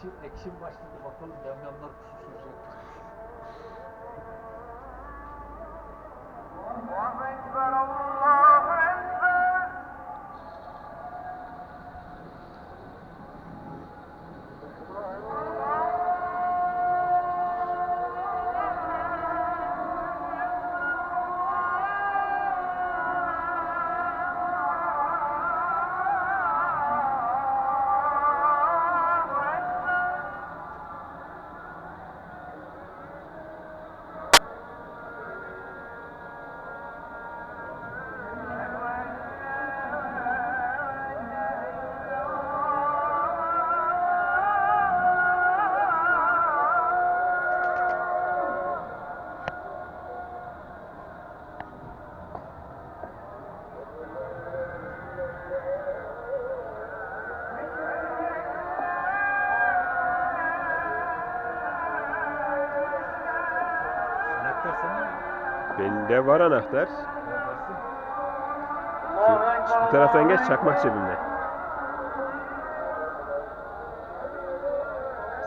Ekşim başladı bakalım yamyamlar susacak. Mi? Bende var anahtar. Şu, şu taraftan geç çakmak cebimde.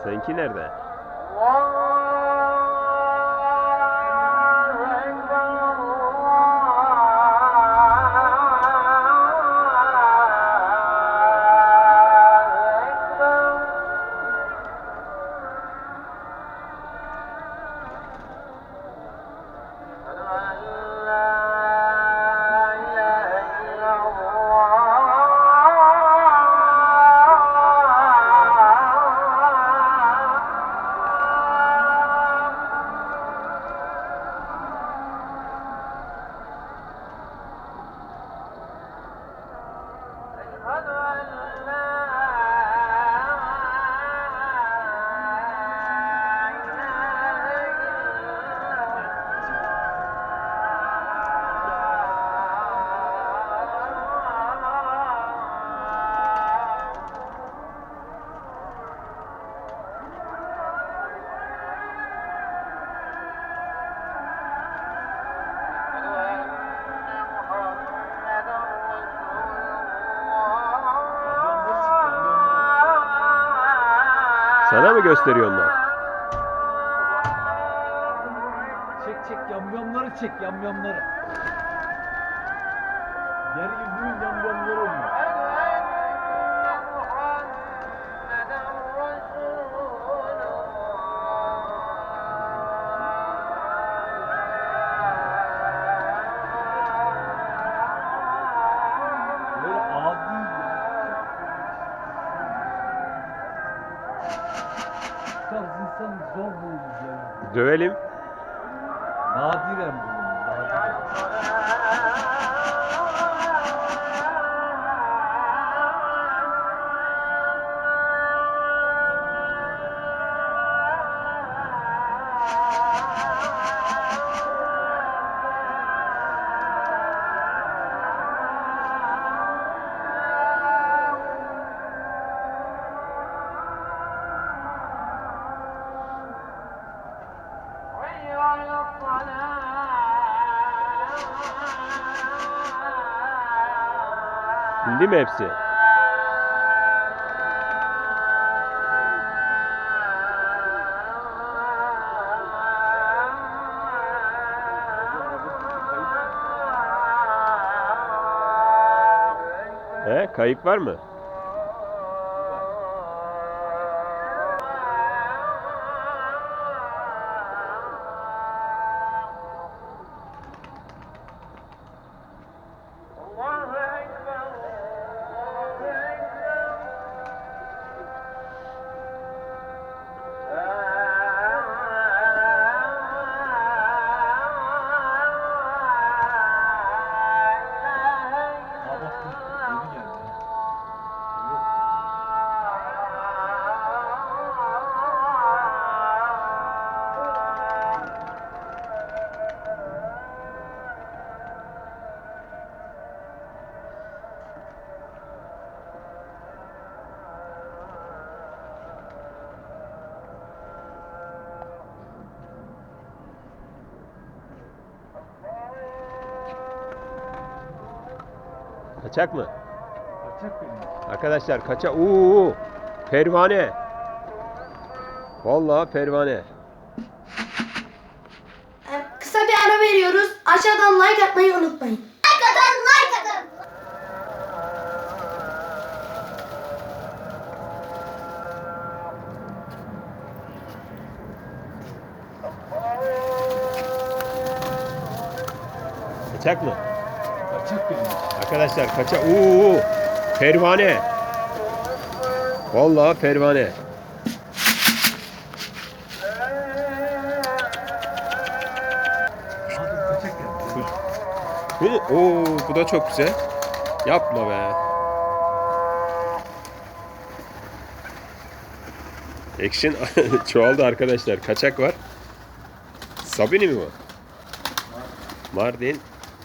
Seninki nerede? Mı gösteriyor onlar? Çek çek yamyamları çek yamyamları. Dövelim. İndi mi hepsi? He, var mı? Kaçak mı? Kaçak benim. Arkadaşlar kaçak. Uuu. Pervane. Vallahi pervane. Ee, Kısa bir ara veriyoruz. Aşağıdan like atmayı unutmayın. Like atın, like atın. Kaçak mı? Kaçak benim. Arkadaşlar kaçak. Uuu. Pervane. Vallahi pervane. Bu, oo, bu da çok güzel. Yapma be. Action çoğaldı arkadaşlar. Kaçak var. Sabini mi bu? Mardin.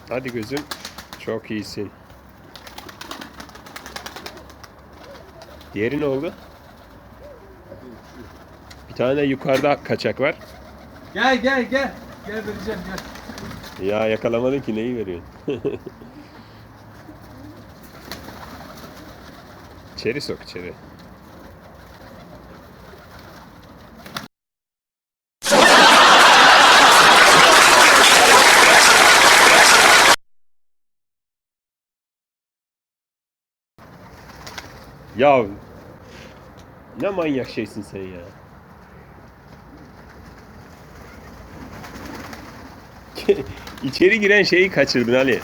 Hadi gözüm. Çok iyisin. Diğeri ne oldu? Bir tane yukarıda kaçak var. Gel gel gel. Gel vereceğim gel. Ya yakalamadın ki neyi veriyorsun? içeri sok içeri. Ya ne manyak şeysin sen ya. İçeri giren şeyi kaçırdın Ali.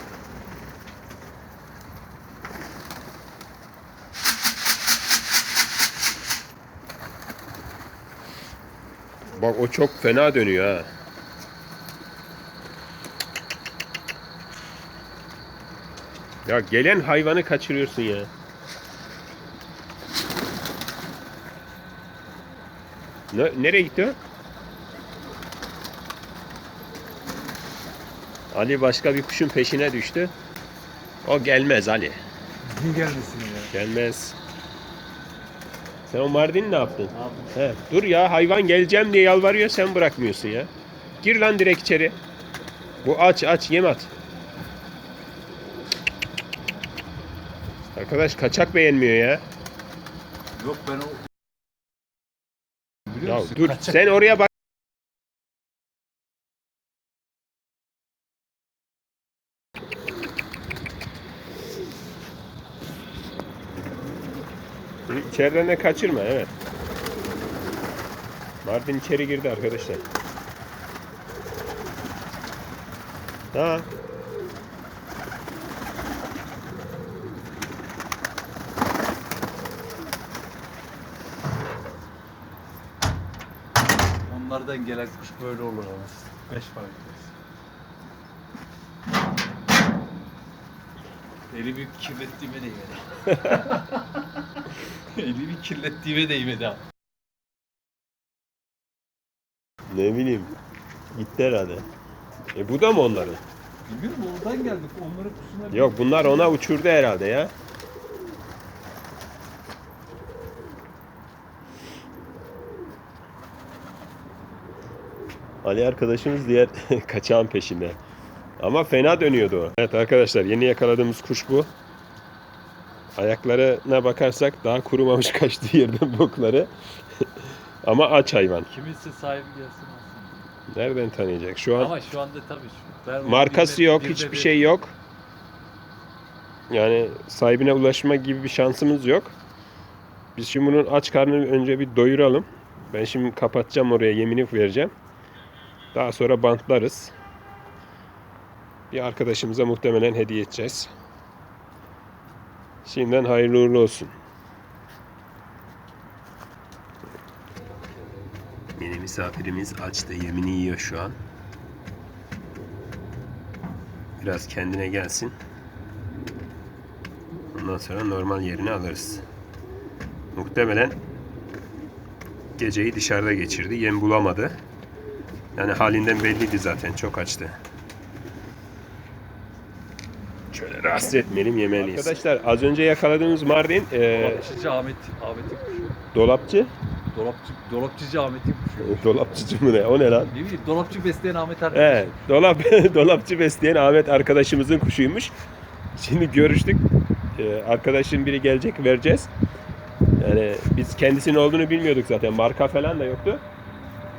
Bak o çok fena dönüyor ha. Ya gelen hayvanı kaçırıyorsun ya. Ne, nereye gitti o? Ali başka bir kuşun peşine düştü. O gelmez Ali. Gelmesin ya? Gelmez. Sen o Mardin'i ne yaptın? Abi. He, dur ya hayvan geleceğim diye yalvarıyor sen bırakmıyorsun ya. Gir lan direkt içeri. Bu aç aç yem at. Arkadaş kaçak beğenmiyor ya. Yok ben o... Biliyor Ya musun? dur Kaçak. sen oraya bak. İçeriden de kaçırma evet. Mardin içeri girdi arkadaşlar. Ha. Onlardan gelen kuş böyle olur ama. Beş para gitmez. Elimi kirlettiğime değmedi. Elimi kirlettiğime değmedi abi. Ne bileyim. Gitti herhalde. E bu da mı onların? Bilmiyorum oradan geldik. Onların kuşuna... Yok bunlar ona uçurdu herhalde ya. Ali arkadaşımız diğer kaçağın peşinde. Ama fena dönüyordu o. Evet arkadaşlar yeni yakaladığımız kuş bu. Ayaklarına bakarsak daha kurumamış kaçtığı yerden bokları. Ama aç hayvan. Kiminse sahibi gelsin aslında. Nereden tanıyacak? Şu an Ama şu anda tabii şu. Markası bir yok, bir hiçbir bir- şey yok. Yani sahibine ulaşma gibi bir şansımız yok. Biz şimdi bunun aç karnını önce bir doyuralım. Ben şimdi kapatacağım oraya yemini vereceğim. Daha sonra bantlarız. Bir arkadaşımıza muhtemelen hediye edeceğiz. Şimdiden hayırlı uğurlu olsun. Yeni misafirimiz açtı yemini yiyor şu an. Biraz kendine gelsin. Ondan sonra normal yerini alırız. Muhtemelen geceyi dışarıda geçirdi. Yem bulamadı. Yani halinden belliydi zaten. Çok açtı. Şöyle rahatsız etmeyelim yemeliyiz. Arkadaşlar az önce yakaladığımız Mardin e, Dolapçıcı Ahmet, Ahmet'in kuşu. dolapçı. Dolapçı, dolapçıcı Ahmet'in kuşu. Dolapçıcı mı ne? O ne lan? Ne bileyim dolapçı besleyen Ahmet arkadaş. Evet, dolap dolapçı besleyen Ahmet arkadaşımızın kuşuymuş. Şimdi görüştük. e, arkadaşın biri gelecek vereceğiz. Yani biz kendisinin olduğunu bilmiyorduk zaten. Marka falan da yoktu.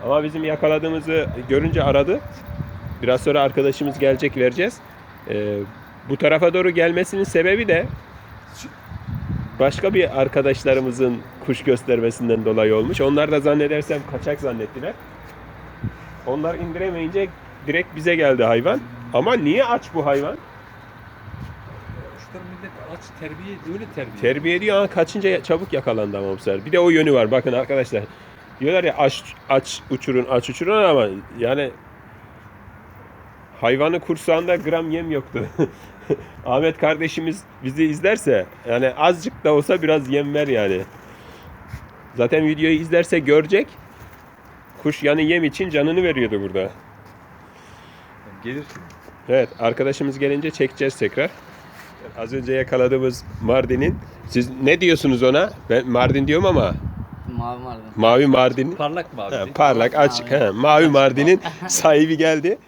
Ama bizim yakaladığımızı görünce aradı. Biraz sonra arkadaşımız gelecek vereceğiz. E, bu tarafa doğru gelmesinin sebebi de başka bir arkadaşlarımızın kuş göstermesinden dolayı olmuş. Onlar da zannedersem kaçak zannettiler. Onlar indiremeyince direkt bize geldi hayvan. Ama niye aç bu hayvan? Kuşlar millet aç terbiye öyle terbiye. Terbiye ediyor ama kaçınca çabuk yakalandı ama bu sefer. Bir de o yönü var bakın arkadaşlar. Diyorlar ya aç, aç uçurun aç uçurun ama yani hayvanı kursağında gram yem yoktu. Ahmet kardeşimiz bizi izlerse yani azıcık da olsa biraz yem ver yani. Zaten videoyu izlerse görecek. Kuş yani yem için canını veriyordu burada. Gelir şimdi. Evet arkadaşımız gelince çekeceğiz tekrar. Az önce yakaladığımız Mardin'in siz ne diyorsunuz ona? Ben Mardin diyorum ama Mavi vardı. mavi Mardin Parlak mı abi? Ha, parlak açık Mavi. he, mavi Mardin'in sahibi geldi.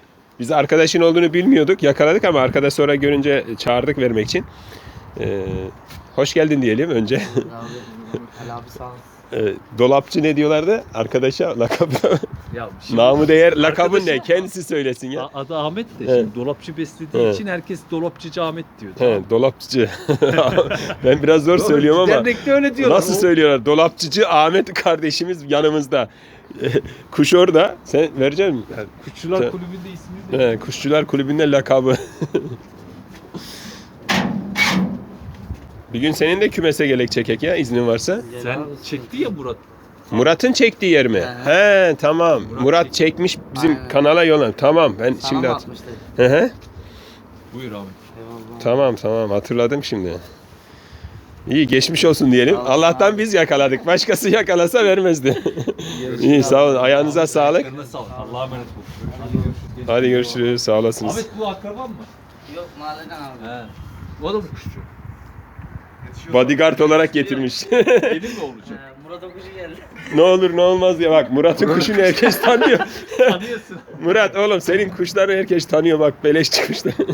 Biz arkadaşın olduğunu bilmiyorduk. Yakaladık ama arkadaş sonra görünce çağırdık vermek için. Ee, hoş geldin diyelim önce. Abi, abi sağ olsun. Ee, dolapçı ne diyorlardı? Arkadaşa lakabı. Ya şimdi Namı değer lakabın ne? arkadaşım- Kendisi söylesin ya. A- Adı Ahmet de Evet. şimdi dolapçı beslediği Evet. için herkes dolapçıcı Ahmet diyor. He, dolapçı. ben biraz zor söylüyorum ama. Dernekte öyle diyorlar. Nasıl O- söylüyorlar? Dolapçıcı Ahmet kardeşimiz yanımızda. Kuş orada. Sen verecek misin? Kuşçular kulübünde ismini de. He, Kuşçular Kulübü'nde lakabı. Bir gün senin de kümese gelek çekek ya iznin varsa. Gel Sen abi, çekti ya Murat. Murat'ın çektiği yer mi? He. He tamam. Murat Murat çek- çekmiş bizim Aynen. kanala yola. Tamam ben Sana şimdi atmıştı? Hı hı. Buyur. Eyvallah. Tamam tamam hatırladım şimdi. İyi geçmiş olsun diyelim. Ol, Allah'tan ol. biz yakaladık. Başkası yakalasa vermezdi. İyi sağ olun. Ayağınıza sağlık. Sağlık. Allah'a emanet ol. Hadi görüşürüz. Sağ olasınız. Ahmet bu akraban mı? Yok mahalleden abi. He. O da mı kuşçu? Bodyguard olarak getirmiş. Gelin mi olacak? Murat Okuşu geldi. ne olur ne olmaz ya bak Murat'ın kuşunu herkes tanıyor. Tanıyorsun. Murat oğlum senin kuşları herkes tanıyor bak beleşçi kuşlar.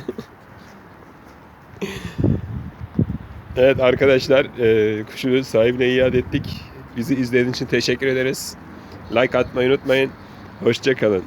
evet arkadaşlar e, kuşu sahibine iade ettik. Bizi izlediğiniz için teşekkür ederiz. Like atmayı unutmayın. Hoşçakalın.